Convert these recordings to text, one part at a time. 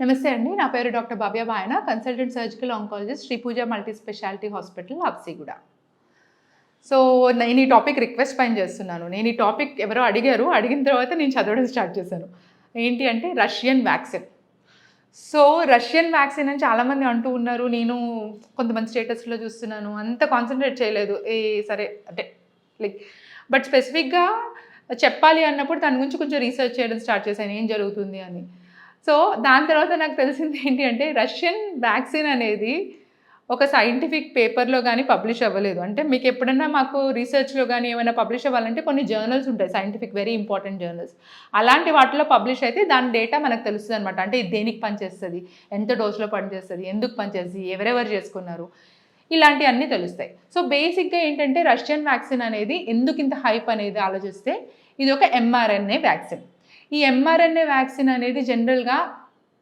నమస్తే అండి. నా పేరు doctor Bhavya Bayana consultant surgical oncologist Sri Pooja multi speciality hospital Habsiguda so నేను ఈ టాపిక్ రిక్వెస్ట్ పైన చేస్తున్నాను. నేను ఈ టాపిక్ ఎవరో అడిగారు. అడిగిన తర్వాత నేను చదవడం స్టార్ట్ చేశాను. ఏంటి అంటే Russian vaccine. So Russian vaccine అని చాలామంది అంటూ ఉన్నారు. నేను కొంతమంది స్టేటస్లో చూస్తున్నాను. అంత కాన్సన్ట్రేట్ చేయలేదు. ఏ సరే అంటే లైక్ బట్ స్పెసిఫిక్గా చెప్పాలి అన్నప్పుడు దాని గురించి కొంచెం రీసెర్చ్ చేయడం స్టార్ట్ చేశాను. ఏం జరుగుతుంది అని. సో దాని తర్వాత నాకు తెలిసింది ఏంటి అంటే రష్యన్ వ్యాక్సిన్ అనేది ఒక సైంటిఫిక్ పేపర్లో కానీ పబ్లిష్ అవ్వలేదు. అంటే మీకు ఎప్పుడన్నా మాకు రీసెర్చ్లో కానీ ఏమైనా పబ్లిష్ అవ్వాలంటే కొన్ని జర్నల్స్ ఉంటాయి సైంటిఫిక్ వెరీ ఇంపార్టెంట్ జర్నల్స్. అలాంటి వాటిలో పబ్లిష్ అయితే దాని డేటా మనకు తెలుస్తుంది అనమాట అంటే ఇది దేనికి పనిచేస్తుంది? ఎంత డోస్లో పనిచేస్తుంది? ఎందుకు పనిచేస్తుంది? ఎవరెవరు చేసుకున్నారు? ఇలాంటివన్నీ తెలుస్తాయి. సో బేసిక్గా ఏంటంటే రష్యన్ వ్యాక్సిన్ అనేది ఎందుకు ఇంత హైప్ అనేది ఆలోచిస్తే ఇది ఒక ఎంఆర్ఎన్ఏ వ్యాక్సిన్. ఈ ఎంఆర్ఎన్ఏ వ్యాక్సిన్ అనేది జనరల్గా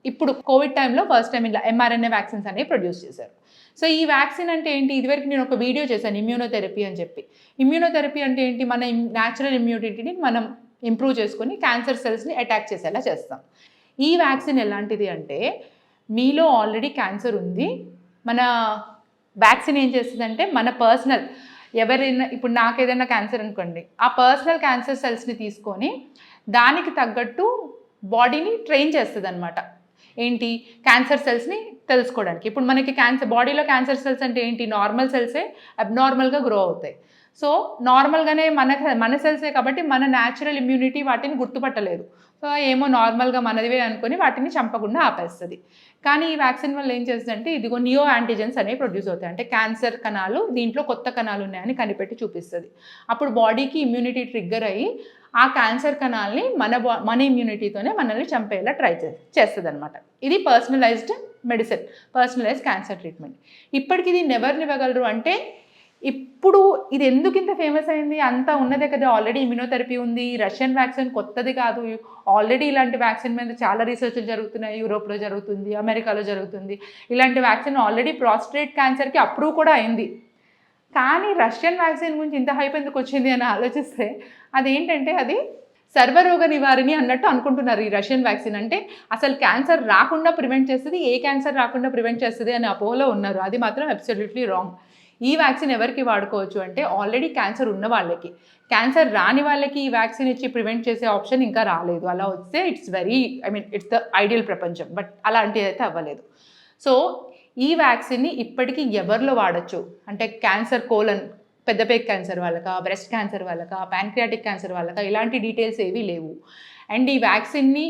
ఇప్పుడు కోవిడ్ టైంలో ఫస్ట్ టైం ఇలా ఎంఆర్ఎన్ఏ వ్యాక్సిన్స్ అనేవి ప్రొడ్యూస్ చేశారు. సో ఈ వ్యాక్సిన్ అంటే ఏంటి? ఇదివరకు నేను ఒక వీడియో చేశాను ఇమ్యూనోథెరపీ అని చెప్పి. ఇమ్యూనోథెరపీ అంటే ఏంటి? మన న్యాచురల్ ఇమ్యూనిటీని మనం ఇంప్రూవ్ చేసుకొని క్యాన్సర్ సెల్స్ని అటాక్ చేసేలా చేస్తాం. ఈ వ్యాక్సిన్ ఎలాంటిది అంటే మీలో ఆల్రెడీ క్యాన్సర్ ఉంది. మన వ్యాక్సిన్ ఏం చేస్తుందంటే మన పర్సనల్ ఎవరైనా ఇప్పుడు నాకు ఏదైనా క్యాన్సర్ అనుకోండి ఆ పర్సనల్ క్యాన్సర్ సెల్స్ని తీసుకొని దానికి తగ్గట్టు బాడీని ట్రైన్ చేస్తుంది అనమాట ఏంటి? క్యాన్సర్ సెల్స్ని తెలుసుకోవడానికి. ఇప్పుడు మనకి క్యాన్సర్ బాడీలో క్యాన్సర్ సెల్స్ అంటే ఏంటి? నార్మల్ సెల్సే అబ్నార్మల్గా గ్రో అవుతాయి. సో నార్మల్గానే మన మన సెల్సే కాబట్టి మన న్యాచురల్ ఇమ్యూనిటీ వాటిని గుర్తుపట్టలేదు. సో ఏమో నార్మల్గా మనదివే అనుకుని వాటిని చంపకుండా ఆపేస్తుంది. కానీ ఈ వ్యాక్సిన్ వల్ల ఏం చేస్తుందంటే ఇదిగో నియో యాంటీజెన్స్ అనేవి ప్రొడ్యూస్ అవుతాయి. అంటే క్యాన్సర్ కణాలు దీంట్లో కొత్త కణాలు ఉన్నాయని కనిపెట్టి చూపిస్తుంది. అప్పుడు బాడీకి ఇమ్యూనిటీ ట్రిగ్గర్ అయ్యి ఆ క్యాన్సర్ కణాలని మన బా మన ఇమ్యూనిటీతోనే మనల్ని చంపేలా ట్రై చేస్తుంది అనమాట ఇది personalised medicine personalised cancer treatment ఇప్పటికి ఇది ఎవరిని ఇవ్వగలరు అంటే ఇప్పుడు ఇది ఎందుకు ఇంత ఫేమస్ అయింది? అంతా ఉన్నదే కదా ఆల్రెడీ ఇమ్యూనోథెరపీ ఉంది రష్యన్ వ్యాక్సిన్ కొత్తది కాదు. ఆల్రెడీ ఇలాంటి వ్యాక్సిన్ మీద చాలా రీసెర్చ్లు జరుగుతున్నాయి. యూరోప్లో జరుగుతుంది అమెరికాలో జరుగుతుంది. ఇలాంటి వ్యాక్సిన్ ఆల్రెడీ ప్రాస్టేట్ క్యాన్సర్కి అప్రూవ్ కూడా అయింది. కానీ రష్యన్ వ్యాక్సిన్ గురించి ఇంత హైప్ ఎందుకు వచ్చింది అని ఆలోచిస్తే అదేంటంటే అది సర్వరోగ నివారిణి అన్నట్టు అనుకుంటున్నారు ఈ రష్యన్ వ్యాక్సిన్ అంటే అసలు క్యాన్సర్ రాకుండా ప్రివెంట్ చేస్తుంది ఏ క్యాన్సర్ రాకుండా ప్రివెంట్ చేస్తుంది అని అపోలో ఉన్నారు. అది మాత్రం అబ్సల్యూట్లీ రాంగ్ ఈ వ్యాక్సిన్ ఎవరికి వాడుకోవచ్చు అంటే ఆల్రెడీ క్యాన్సర్ ఉన్న వాళ్ళకి. క్యాన్సర్ రాని వాళ్ళకి ఈ వ్యాక్సిన్ ఇచ్చి ప్రివెంట్ చేసే ఆప్షన్ ఇంకా రాలేదు. అలా వస్తే it's very I mean it's the ideal ప్రపంచం. బట్ అలాంటిది అయితే అవ్వలేదు. సో ఈ వ్యాక్సిన్ని ఇప్పటికీ ఎవరిలో వాడచ్చు? అంటే క్యాన్సర్ కోలన్ పెద్దపేక్ క్యాన్సర్ వాళ్ళకా బ్రెస్ట్ క్యాన్సర్ వాళ్ళకా ప్యాన్క్రియాటిక్ క్యాన్సర్ వాళ్ళకా ఇలాంటి డీటెయిల్స్ ఏవీ లేవు. అండ్ ఈ వ్యాక్సిన్ని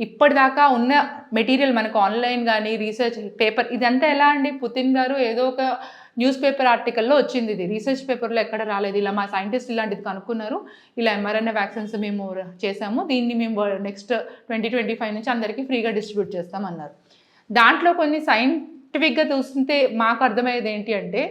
ఇప్పటిదాకా ఉన్న మెటీరియల్ మనకు ఆన్లైన్ కానీ రీసెర్చ్ పేపర్ ఇదంతా ఎలా అండి? పుతిన్ గారు ఏదో ఒక న్యూస్ పేపర్ ఆర్టికల్లో వచ్చింది ఇది. రీసెర్చ్ పేపర్లో ఎక్కడ రాలేదు. ఇలా మా సైంటిస్ట్ ఇలాంటిది కనుక్కున్నారు. ఇలా ఎంఆర్ఎన్ఏ వ్యాక్సిన్స్ మేము చేసాము. దీన్ని మేము నెక్స్ట్ ట్వంటీ ట్వంటీ ఫైవ్ నుంచి అందరికీ ఫ్రీగా డిస్ట్రిబ్యూట్ చేస్తామన్నారు దాంట్లో కొన్ని సైంటిఫిక్గా చూస్తుంటే మాకు అర్థమయ్యేది ఏంటి అంటే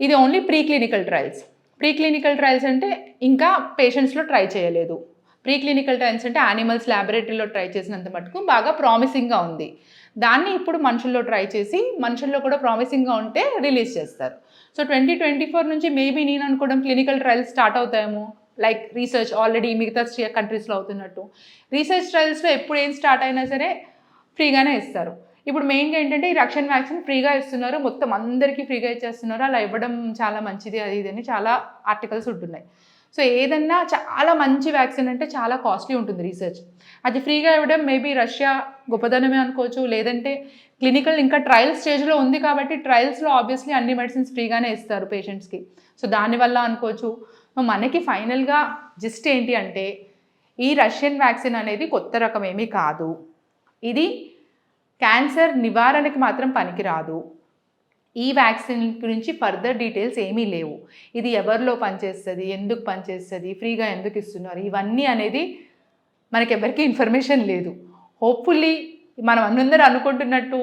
ఇది only pre clinical trials pre clinical trials అంటే ఇంకా పేషెంట్స్లో ట్రై చేయలేదు. ప్రీ క్లినికల్ ట్రయల్స్ అంటే యానిమల్స్ ల్యాబొరేటరీలో ట్రై చేసినంత మటుకు బాగా ప్రామిసింగ్గా ఉంది. దాన్ని ఇప్పుడు మనుషుల్లో ట్రై చేసి మనుషుల్లో కూడా ప్రామిసింగ్గా ఉంటే రిలీజ్ చేస్తారు. సో ట్వంటీ ట్వంటీ ఫోర్ నుంచి మేబీ నేను అనుకోవడం క్లినికల్ ట్రయల్స్ స్టార్ట్ అవుతాయేమో. లైక్ రీసెర్చ్ ఆల్రెడీ మిగతా కంట్రీస్లో అవుతున్నట్టు. రీసెర్చ్ ట్రయల్స్లో ఎప్పుడు ఏం స్టార్ట్ అయినా సరే ఫ్రీగానే ఇస్తారు. ఇప్పుడు మెయిన్గా ఏంటంటే ఈ రక్షణ వ్యాక్సిన్ ఫ్రీగా ఇస్తున్నారు. మొత్తం అందరికీ ఫ్రీగా ఇచ్చేస్తున్నారు? అలా ఇవ్వడం చాలా మంచిది అది ఇది అని చాలా ఆర్టికల్స్ ఉంటున్నాయి. సో ఏదన్నా చాలా మంచి వ్యాక్సిన్ అంటే చాలా కాస్ట్లీ ఉంటుంది రీసెర్చ్. అది ఫ్రీగా ఇవ్వడం మేబీ రష్యా గొప్పదనమే అనుకోవచ్చు లేదంటే క్లినికల్ ఇంకా ట్రయల్ స్టేజ్లో ఉంది కాబట్టి ట్రయల్స్లో ఆబ్వియస్లీ అన్ని మెడిసిన్స్ ఫ్రీగానే ఇస్తారు పేషెంట్స్కి. సో దానివల్ల అనుకోవచ్చు. మనకి ఫైనల్గా జిస్ట్ ఏంటి అంటే ఈ రష్యన్ వ్యాక్సిన్ అనేది కొత్త రకం ఏమీ కాదు. ఇది క్యాన్సర్ నివారణకి మాత్రం పనికిరాదు. ఈ వ్యాక్సిన్ గురించి ఫర్దర్ డీటెయిల్స్ ఏమీ లేవు. ఇది ఎవరిలో పనిచేస్తుంది ఎందుకు పనిచేస్తుంది ఫ్రీగా ఎందుకు ఇస్తున్నారు? ఇవన్నీ అనేది మనకి ఎవరికి ఇన్ఫర్మేషన్ లేదు. హోప్ఫుల్లీ మనం అందరూ అనుకుంటున్నట్టు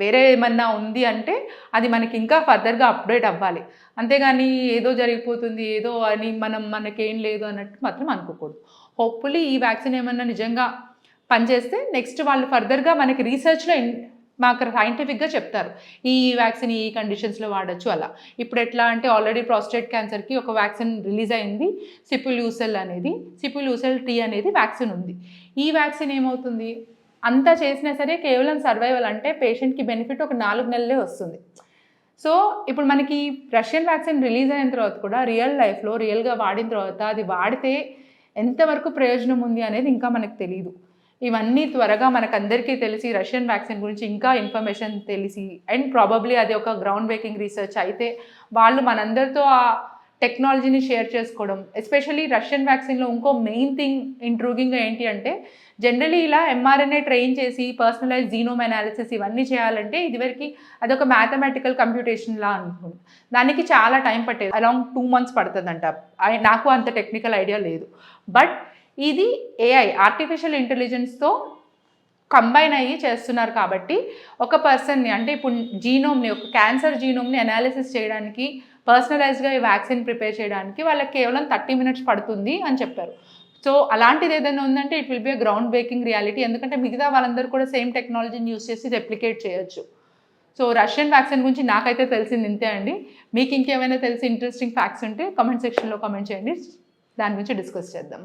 వేరే ఏమన్నా ఉంది అంటే అది మనకి ఇంకా ఫర్దర్గా అప్డేట్ అవ్వాలి. అంతేగాని ఏదో జరిగిపోతుంది ఏదో అని మనం మనకేం లేదు అన్నట్టు మాత్రం అనుకోకూడదు. హోప్ఫుల్లీ ఈ వ్యాక్సిన్ ఏమన్నా నిజంగా పనిచేస్తే నెక్స్ట్ వాళ్ళు ఫర్దర్గా మనకి రీసెర్చ్లో మాకు సైంటిఫిక్గా చెప్తారు. ఈ వ్యాక్సిన్ ఈ కండిషన్స్లో వాడచ్చు అలా. ఇప్పుడు ఎట్లా అంటే ఆల్రెడీ ప్రాస్టేట్ క్యాన్సర్కి ఒక వ్యాక్సిన్ రిలీజ్ అయింది. సిపిల్యూసెల్ అనేది సిపిల్యూసెల్ టీ అనేది వ్యాక్సిన్ ఉంది. ఈ వ్యాక్సిన్ ఏమవుతుంది? అంతా చేసినా సరే కేవలం సర్వైవల్ అంటే పేషెంట్కి బెనిఫిట్ ఒక నాలుగు నెలలే వస్తుంది. సో ఇప్పుడు మనకి రష్యన్ వ్యాక్సిన్ రిలీజ్ అయిన తర్వాత కూడా రియల్ లైఫ్లో రియల్గా వాడిన తర్వాత అది వాడితే ఎంతవరకు ప్రయోజనం ఉంది అనేది ఇంకా మనకు తెలియదు ఇవన్నీ త్వరగా మనకందరికీ తెలిసి రష్యన్ వ్యాక్సిన్ గురించి ఇంకా ఇన్ఫర్మేషన్ తెలిసి అండ్ ప్రాబబ్లీ అది ఒక గ్రౌండ్ బ్రేకింగ్ రీసెర్చ్ అయితే వాళ్ళు మనందరితో ఆ టెక్నాలజీని షేర్ చేసుకోవడం ఎస్పెషల్లీ రష్యన్ వ్యాక్సిన్లో ఇంకో మెయిన్ థింగ్ ఇంట్రూగింగ్ ఏంటి అంటే జనరలీ ఇలా ఎంఆర్ఎన్ఏ ట్రైన్ చేసి పర్సనలైజ్ జీనోమ్ అనాలిసిస్ ఇవన్నీ చేయాలంటే ఇదివరకు అదొక మ్యాథమెటికల్ కంప్యూటేషన్ లా దానికి చాలా టైం పట్టేది. అలాంగ్ టూ మంత్స్ పడుతుందంట. నాకు అంత టెక్నికల్ ఐడియా లేదు. బట్ ఇది ఏఐ ఆర్టిఫిషియల్ ఇంటెలిజెన్స్తో కంబైన్ అయ్యి చేస్తున్నారు కాబట్టి ఒక పర్సన్ని అంటే ఇప్పుడు జీనోమ్ని ఒక క్యాన్సర్ జీనోమ్ని అనాలిసిస్ చేయడానికి పర్సనలైజ్గా ఈ వ్యాక్సిన్ ప్రిపేర్ చేయడానికి వాళ్ళకి కేవలం థర్టీ మినిట్స్ పడుతుంది అని చెప్పారు. సో అలాంటిది ఏదైనా ఉందంటే it will be a ground breaking reality ఎందుకంటే మిగతా వాళ్ళందరూ కూడా సేమ్ టెక్నాలజీని యూస్ చేసి రెప్లికేట్ చేయొచ్చు. సో రష్యన్ వ్యాక్సిన్ గురించి నాకైతే తెలిసింది ఇంతే అండి. మీకు ఇంకేమైనా తెలిసి ఇంట్రెస్టింగ్ ఫ్యాక్ట్స్ ఉంటే కమెంట్ సెక్షన్లో కమెంట్ చేయండి. దాని గురించి డిస్కస్ చేద్దాం.